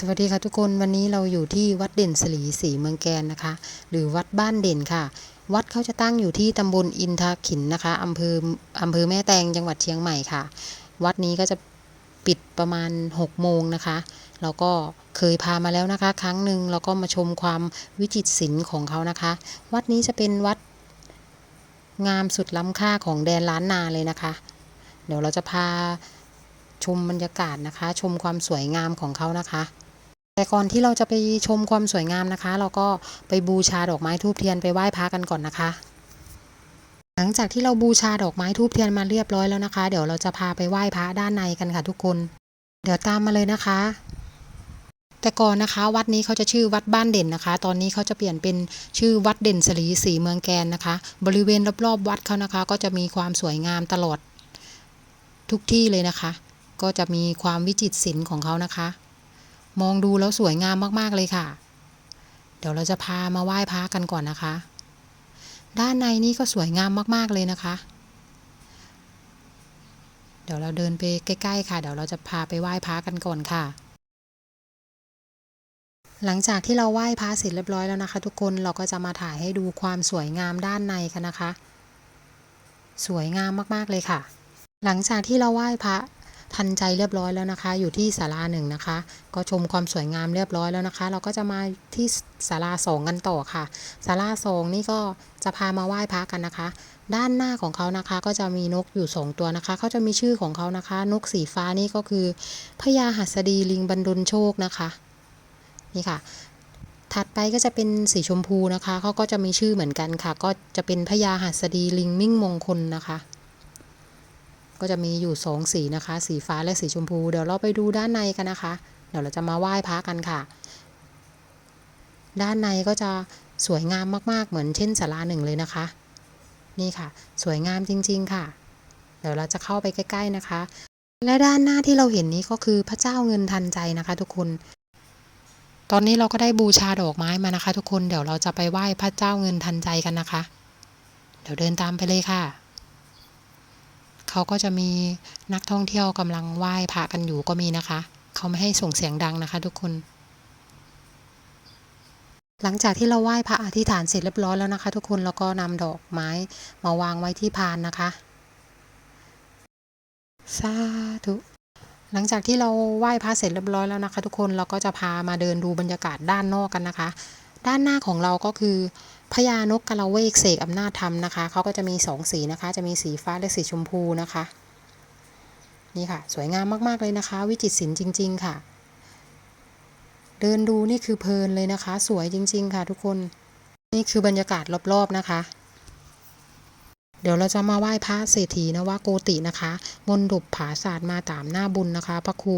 สวัสดีค่ะทุกคนวันนี้เราอยู่ที่วัดเด่นสลีสีเมืองแกนนะคะ หรือวัดบ้านเด่นค่ะ วัดเขาจะตั้งอยู่ที่ตำบลอินทาขินนะคะอำเภออำเภอแม่แตงจังหวัดเชียงใหม่ค่ะ วัดนี้ก็จะปิดประมาณ6โมงนะคะเราก็เคยพามาแล้วนะคะ ครั้งหนึ่งเราก็มาชมความวิจิตรศิลป์ของเขานะคะ วัดนี้จะเป็นวัดงามสุดล้ำค่าของแดนล้านนาเลยนะคะ เดี๋ยวเราจะพาชมบรรยากาศนะคะ ชมความสวยงามของเขานะคะ แต่ก่อนที่เราจะไปชมความสวยงามนะคะ เราก็ไปบูชาดอกไม้ทูบเทียนไปไหว้พระกันก่อนนะคะ หลังจากที่เราบูชาดอกไม้ทูบเทียนมาเรียบร้อยแล้วนะคะ เดี๋ยวเราจะพาไปไหว้พระด้านในกันค่ะทุกคน เดี๋ยวตามมาเลยนะคะ แต่ก่อนนะคะ วัดนี้เขาจะชื่อวัดบ้านเด่นนะคะ ตอนนี้เขาจะเปลี่ยนเป็นชื่อวัดเด่นสลีสีเมืองแกนนะคะ บริเวณรอบๆวัดเขานะคะ ก็จะมีความสวยงามตลอดทุกที่เลยนะคะ ก็จะมีความวิจิตรศิลป์ของเขานะคะ มองดูแล้วสวยงามมากๆเลยค่ะ เดี๋ยวเราจะพามาไหว้พระกันก่อนนะคะ ด้านในนี่ก็สวยงามมากๆเลยนะคะ เดี๋ยวเราเดินไปใกล้ ๆ ค่ะ เดี๋ยวเราจะพาไปไหว้พระกันก่อนค่ะ หลังจากที่เราไหว้พระเสร็จเรียบร้อยแล้วนะคะ ทุกคนเราก็จะมาถ่ายให้ดูความสวยงามด้านในกันนะคะ สวยงามมากๆเลยค่ะ หลังจากที่เราไหว้พระ ทันใจเรียบร้อยแล้วนะคะ อยู่ที่ศาลาหนึ่งนะคะ ก็ชมความสวยงามเรียบร้อยแล้วนะคะ เราก็จะมาที่ศาลาสองกันต่อค่ะศาลาสองนี่ก็จะพามาไหว้พระกันนะคะ ด้านหน้าของเขานะคะ ก็จะมีนกอยู่สองตัวนะคะ เขาจะมีชื่อของเขานะคะ นกสีฟ้านี่ก็คือพญาหัสดีลิงบรรดลโชคนะคะนี่ค่ะถัดไปก็จะเป็นสีชมพูนะคะ เขาก็จะมีชื่อเหมือนกันค่ะ ก็จะเป็นพญาหัสดีลิงมิ่งมงคลนะคะ ก็จะมีอยู่สองสีนะคะ สีฟ้าและสีชมพู เดี๋ยวเราไปดูด้านในกันนะคะ เดี๋ยวเราจะมาไหว้พระกันค่ะ ด้านในก็จะสวยงามมากๆ เหมือนเช่นศาลาหนึ่งเลยนะคะ นี่ค่ะ สวยงามจริง ๆ ค่ะ เดี๋ยวเราจะเข้าไปใกล้ ๆ นะคะ และด้านหน้าที่เราเห็นนี้ก็คือพระเจ้าเงินทันใจนะคะ ทุกคน ตอนนี้เราก็ได้บูชาดอกไม้มานะคะ ทุกคน เดี๋ยวเราจะไปไหว้พระเจ้าเงินทันใจกันนะคะ เดี๋ยวเดินตามไปเลยค่ะ เขาก็จะมีนักท่องเที่ยวกำลังไหว้พระกันอยู่ก็มีนะคะ เขาไม่ให้ส่งเสียงดังนะคะ ทุกคน หลังจากที่เราไหว้พระอธิษฐานเสร็จเรียบร้อยแล้วนะคะ ทุกคนแล้วก็นำดอกไม้มาวางไว้ที่พานนะคะสาธุหลังจากที่เราไหว้พระเสร็จเรียบร้อยแล้วนะคะ ทุกคนเราก็จะพามาเดินดูบรรยากาศด้านนอกกันนะคะ ด้านหน้าของเราก็คือพญานกกะละเวกเสกอำนาจธรรมนะคะเขาก็จะมีสองสีนะคะ จะมีสีฟ้าและสีชมพูนะคะ นี่ค่ะ สวยงามมากๆเลยนะคะ วิจิตรศิลป์จริง ๆ ค่ะ เดินดูนี่คือเพลินเลยนะคะ สวยจริง ๆ ค่ะ ทุกคนนี่คือบรรยากาศรอบๆนะคะ เดี๋ยวเราจะมาไหว้พระเศรษฐีนวโกตินะคะมนดบผาศาสตร์มาตามหน้าบุญนะคะ พระครู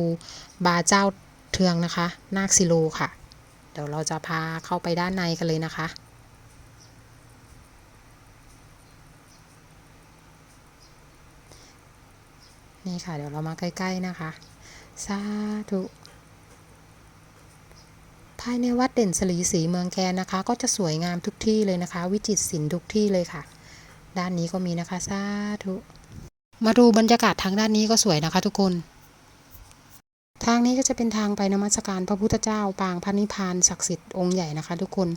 บาเจ้าเทืองนะคะ นาคสิโลค่ะ เดี๋ยวเราจะพาเข้าไปด้านในกันเลยนะคะนี่ค่ะ เดี๋ยวเรามาใกล้ ๆ นะคะ สาธุ ภายในวัดเด่นสลีสีเมืองแกนนะคะ ก็จะสวยงามทุกที่เลยนะคะ วิจิตรศิลป์ทุกที่เลยค่ะ ด้านนี้ก็มีนะคะ สาธุ มาดูบรรยากาศทางด้านนี้ก็สวยนะคะทุกคนางนี้ก็จะเป็นทางไปนมัสการพระพุทธเจ้า ปางพระนิพพานศักดิ์สิทธิ์องค์ใหญ่นะคะ ทุกคน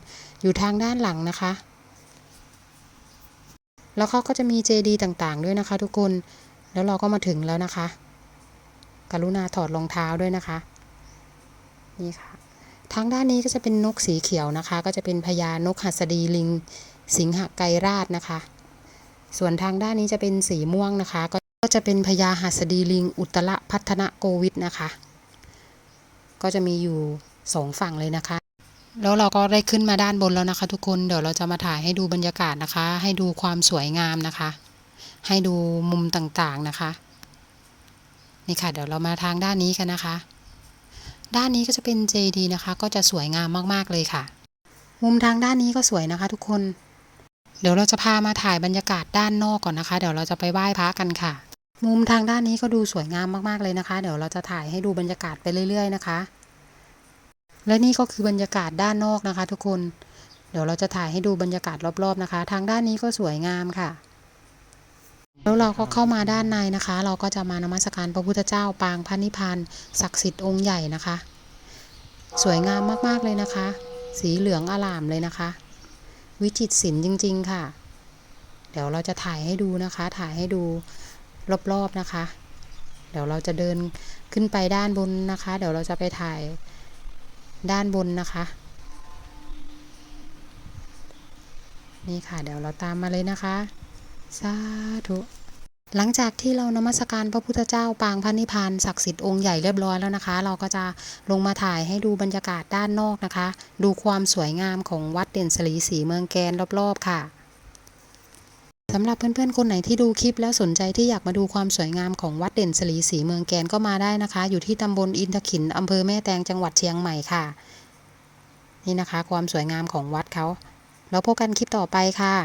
อยู่ทางด้านหลังนะคะ แล้วเขาก็จะมีเจดีย์ต่างๆ ด้วยนะคะ ทุกคนแล้วเราก็มาถึงแล้วนะคะ กรุณาถอดรองเท้าด้วยนะคะ นี่ค่ะ ทางด้านนี้ก็จะเป็นนกสีเขียวนะคะ ก็จะเป็นพญานกหัสดีลิง สิงหไกรราชนะคะ ส่วนทางด้านนี้จะเป็นสีม่วงนะคะ ก็ก็จะเป็นพญาหัสดีลิง อุตระพัฒนโกวิทนะคะ ก็จะมีอยู่สองฝั่งเลยนะคะ แล้วเราก็ได้ขึ้นมาด้านบนแล้วนะคะ ทุกคนเดี๋ยวเราจะมาถ่ายให้ดูบรรยากาศนะคะ ให้ดูความสวยงามนะคะ ให้ดูมุมต่างๆนะคะนี่ค่ะ เดี๋ยวเรามาทางด้านนี้กันนะคะ ด้านนี้ก็จะเป็นเจดีนะคะ ก็จะสวยงามมากๆเลยค่ะ มุมทางด้านนี้ก็สวยนะคะ ทุกคน เดี๋ยวเราจะพามาถ่ายบรรยากาศด้านนอกก่อนนะคะ เดี๋ยวเราจะไปไหว้พระกันค่ะ มุมทางด้านนี้ก็ดูสวยงามมาก ๆ เลยนะคะ เดี๋ยวเราจะถ่ายให้ดูบรรยากาศไปเรื่อย ๆ นะคะ และนี่ก็คือบรรยากาศด้านนอกนะคะ ทุกคน เดี๋ยวเราจะถ่ายให้ดูบรรยากาศรอบๆนะคะ ทางด้านนี้ก็สวยงามค่ะ แล้วเราก็เข้ามาด้านในนะคะ เราก็จะมานมัสการพระพุทธเจ้าปางพระนิพพานศักดิ์สิทธิ์องค์ใหญ่นะคะ สวยงามมากๆเลยนะคะ สีเหลืองอล่ามเลยนะคะ วิจิตรศิลป์จริง ๆ ค่ะ เดี๋ยวเราจะถ่ายให้ดูนะคะ ถ่ายให้ดู รอบๆนะคะ เดี๋ยวเราจะเดินขึ้นไปด้านบนนะคะ เดี๋ยวเราจะไปถ่ายด้านบนนะคะ นี่ค่ะ เดี๋ยวเราตามมาเลยนะคะ สาธุหลังจากที่เรานมัสการพระพุทธเจ้าปางพระนิพพานศักดิ์สิทธิ์องค์ใหญ่เรียบร้อยแล้วนะคะ เราก็จะลงมาถ่ายให้ดูบรรยากาศด้านนอกนะคะ ดูความสวยงามของวัดเด่นสลีสีเมืองแกนรอบๆค่ะ สำหรับเพื่อนๆคนไหนที่ดูคลิปแล้วสนใจที่อยากมาดูความสวยงามของวัดเด่นสลีสีเมืองแกนก็มาได้นะคะ อยู่ที่ตำบลอินทขินอำเภอแม่แตงจังหวัดเชียงใหม่ค่ะ นี่นะคะ ความสวยงามของวัดเขา แล้วพบกันคลิปต่อไปค่ะ